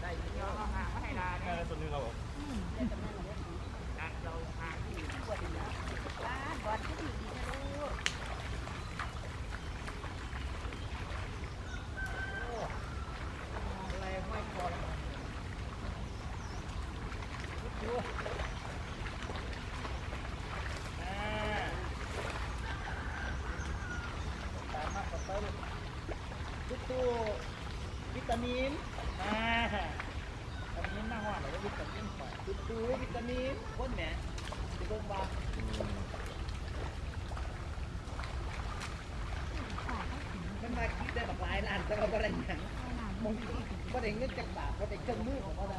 ได้เยอะมากไม่ให้ลาเนี่ยส่วนี้เราอืมเราหาที่ปวดนะ บ้านบอลก็ดีดีนะลูก อะไรไม่พอแล้วดูอ่าตามมาต่อไปเลยทุกตัววิตา มินอ่าวิตามินหน้าห้องอะไรวิตามินก่อนทุกตัววิตามินคนแหมดูเบิ่งว่ามันมาคิดได้แบบหลายล้านแต่ว่าบ่ได้หยังมองบ่ได้เงินจากบาทบ่ได้เครื่องมือของบ่ได้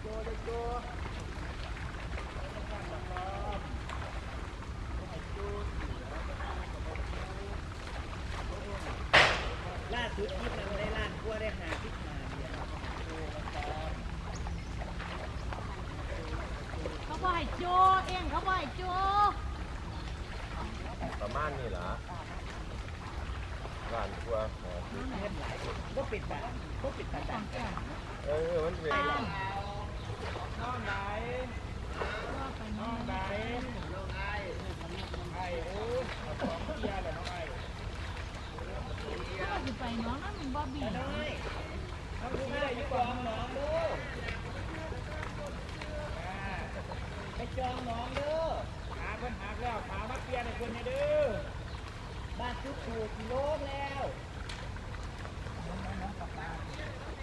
โจโจ ชุดคลิปนั้นได้ล้านกว่าได้หาคลิปมาเดียเขาบ่ให้โจเองเขาบ่ให้โจประมาณนี้เหรอร้านครัวเออเฮ็ดหลายบ่ปิดบาทบ่ปิดบาทต่างกันเออมันเป็นน้องไหนน้องไหนน้องไอ้ไอ้โอ้ยเอาของเที่ยเลยน้องไอ้ จองน้องเด้อหาเพิ่นหาแล้วหามาเปลี่ยนให้เพิ่นเด้อบ้านจุกถูกกิโลแล้ว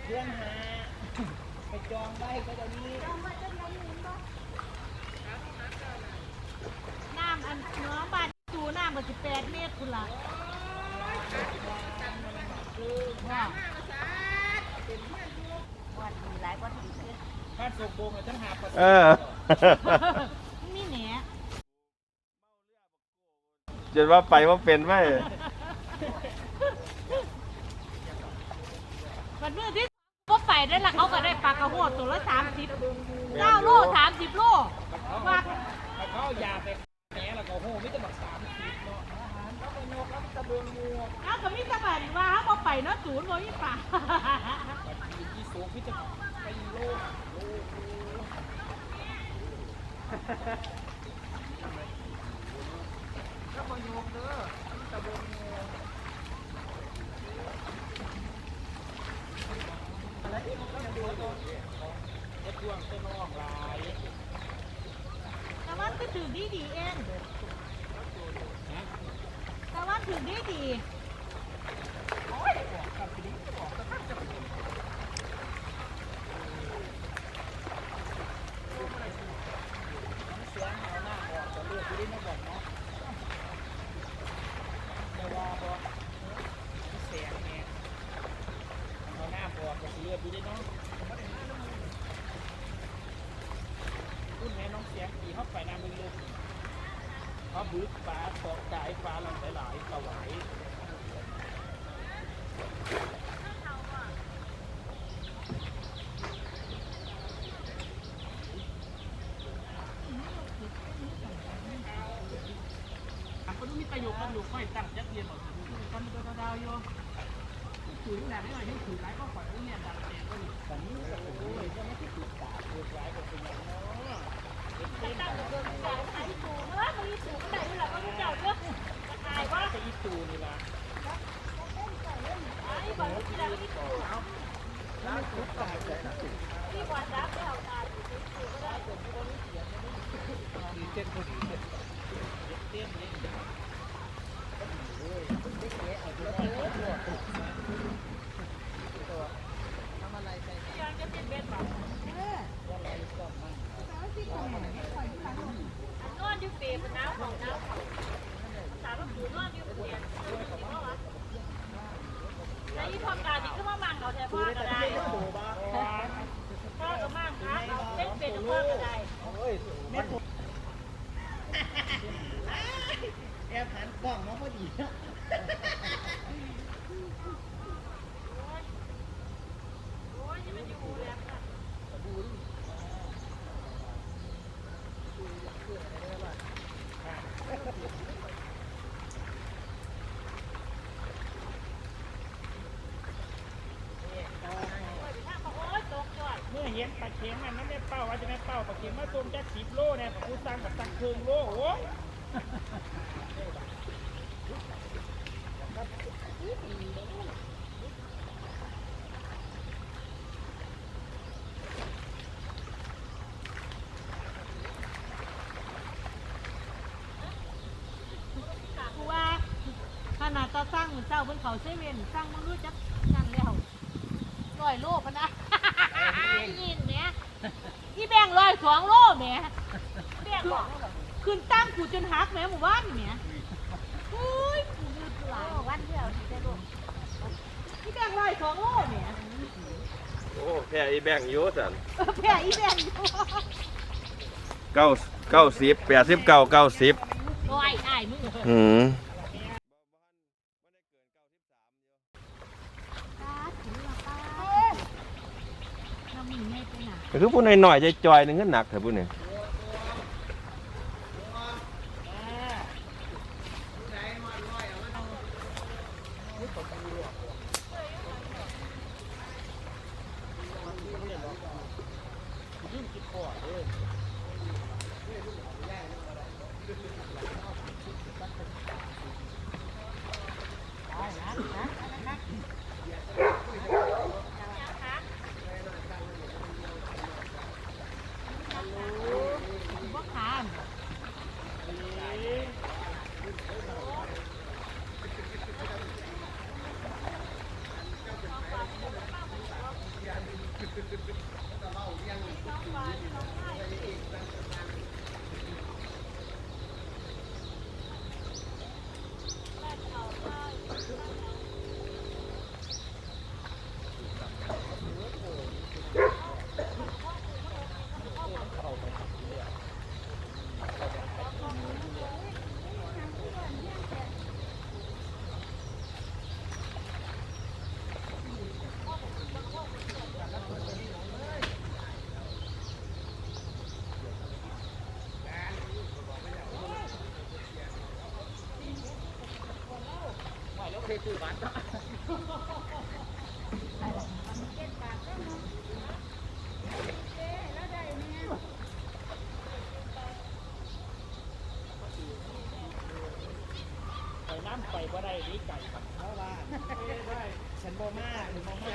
เพื่อนหาไปจองไว้ก็เดี๋ยวนี้น้ำอันน้องบ้านจูน้ำก็สิ8เมตรพุ่นล่ะ บ้านสุกโบงฉันหาประสเออมีแหนจนว่าไปว่าเป็นไหมมันมือที่ก็ไปได้ละเขาก็ได้ปลากระโหดตัวละ30เก้าโล ศูนย์บ่มีป่าบัดนี้ที่สูงพี่จะไปโลกโลกโลกก็มาโยกเด้อตะบืองงูแล้วอีกก็จะดูตัวไอ้ดวงเป็นน้องลายแต่ว่าก็ถือดีดีเองแต่ว่าถือดีดี โอ้ยบอกกับทีนี้บอกกับท่านจะเป็นเสียงเอาหน้าออกจะเลือกที่ได้มาบอกเนาะแต่ว่าบอกเสียงเนี่ยเอาหน้าบอกจะเลือกที่ได้เนาะคุณแม่น้องเสียงขี่เข้า ไปน้ำลึกๆเขาบึกฟ้าตอกกายฟ้าลังหลายๆถวายอ่ก็ต้องมีประโยคกันอยู่ค่อยตั้งจัดเรียนหมดกันก็ดาวโยถือแหละไม่หน่อยให้ถือร้ายก็ขอให้เนี่ยดังเสียงก็อยู่แต่นี่ก็โอ้ยก็ไม่ได้ถือตาถือร้ายก็เป็นอย่างนั้น เออมีสูงก็ได้ด้วยล่ะก็รู้จักเยอ แอบหันกล้องมาพอดีนะ โอ้ยจะมันอยู่แล้ว ค็มปลา เค็มมันไม่ได้เป้าว่าจะไม่เป้าปลาเค็มมาต้มจักสิบโลเนี่ยกูสั่งกับสั่งครึ่งโลโอ้ยกูว่าขนาดตาสร้างเหมือนเจ้าบนเขาเซเว่นสร้างมันรู้จักนั่นแล้วร้อยโลพะนะ ยินเนี่ยที่แบ่งร้อยสองโลแหม่แบ่งบอกขึ้นตั้งกูจนหักแหม่หมู่บ้านเนี่ยเฮ้ยกูลืมหลายโอ้วันเดียวที่จะลูกที่แบ่งร้อยสองโลแหม่โอ้แพ้อีแบงค์อยูสันแผ่อีแบ่งอยู่เก้าเก้าสิบแปดสิบเก้าเก้าสิบร้อยอ้ายมึงหืม เรามีไม่ไปไหน ก็ คือผู้น้อยหน่อยๆใจจอยๆนึงก็หนักเถอะผู้นี่ ไง น้ำไปบ่ได้ดีไก่กับเขาว่าได้ฉันบ่มาหรือบ่มา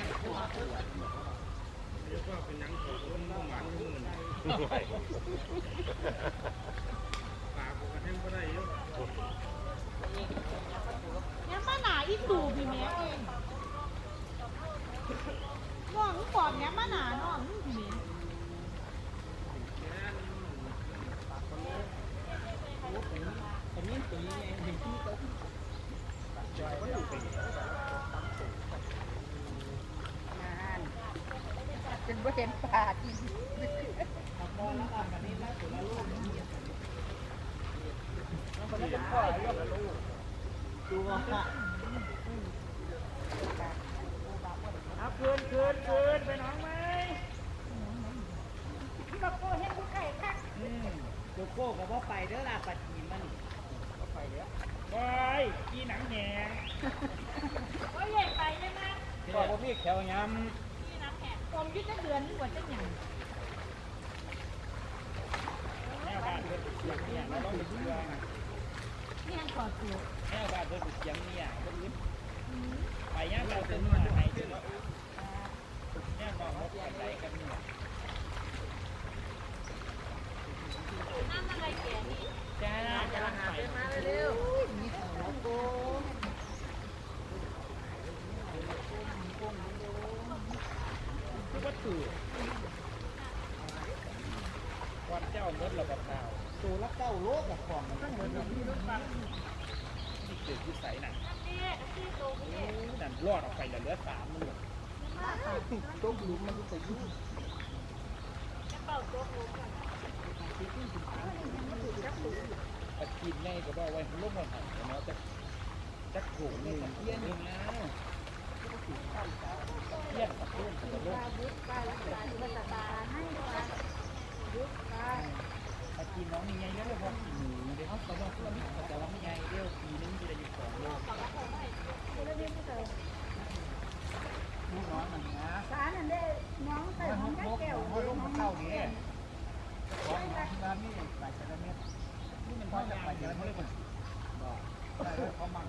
ปากก็แห้งบ่ได้อยู่ยังมาหนาอีตู่พี่แม่เองน้องมึงบอก ยังมาหนาองมึงพี่แม่อันนี้ตัวนี้เองน่อยก็อยู่ป้าหนปลาจริงขับมองพี่แล้วคนนี้เป็นพ่อเรียกละลูกดูว่า เอาคืนคืนคืนไปน้องไหมก็โก้เห็นผู้ไก่คักอืมโจโก้กับว่าไปเด้อล่ะปัดหีมันก็ไปเด้อไปกีหนังแหงโอ้ยใหญ่ไปได้ไหมพ่อพ่อพี่แขวยนี่น้ำแข็งผมยึดตั้งเดือนนึกว่าจะหยังแม่บ้านเพิ่นเสียงเนี่ยเราต้องไปเชื่อ นะนี่ยังขอตัวแม่บ้านเพิ่นเสียงเนี่ยเพิ่นยึดไปย่างเราเป็นมาไทยเด้อเนาะแม่บอกว่าไปไหนกันเนี่ยน้ำอะไรแก่นี่จ้าจะหาเป็นมาเร็วคือว่าตื่นวันเจ้าเมิดระบัดดาวตัวละเก้าโลกับของมันต้อง เหมือนกับที่รถบัสนี่เกิดที่ใสน่ะนั่นรอดออกไปแล้วเหลือสามมันเหลือต้มหลุมมันจะยุ่งจะเป่าตัวกูปกินไงก็บอกไว้ลูกมันหันเนาะจะจะโขงหนึ่งเที่ยงหนึ่งนะเที่ยงกับเพื่อนกับลูก กินน้องมีไงเยอะเลยพอกินหมูเดี๋ยวเขาบอกว่าวยแต่ว่ามีไงเดี๋ยวปีนึงจะอยู่สองโลกน้องหนึ่งนะสารนั่นเด้น้องใส่หอมแก้วลูกมันเข้าดีของร้านนี่หลายเซนติเม็ดนี่มันพอจะหลายเซนติเมตรเลยบอกแต่เขามา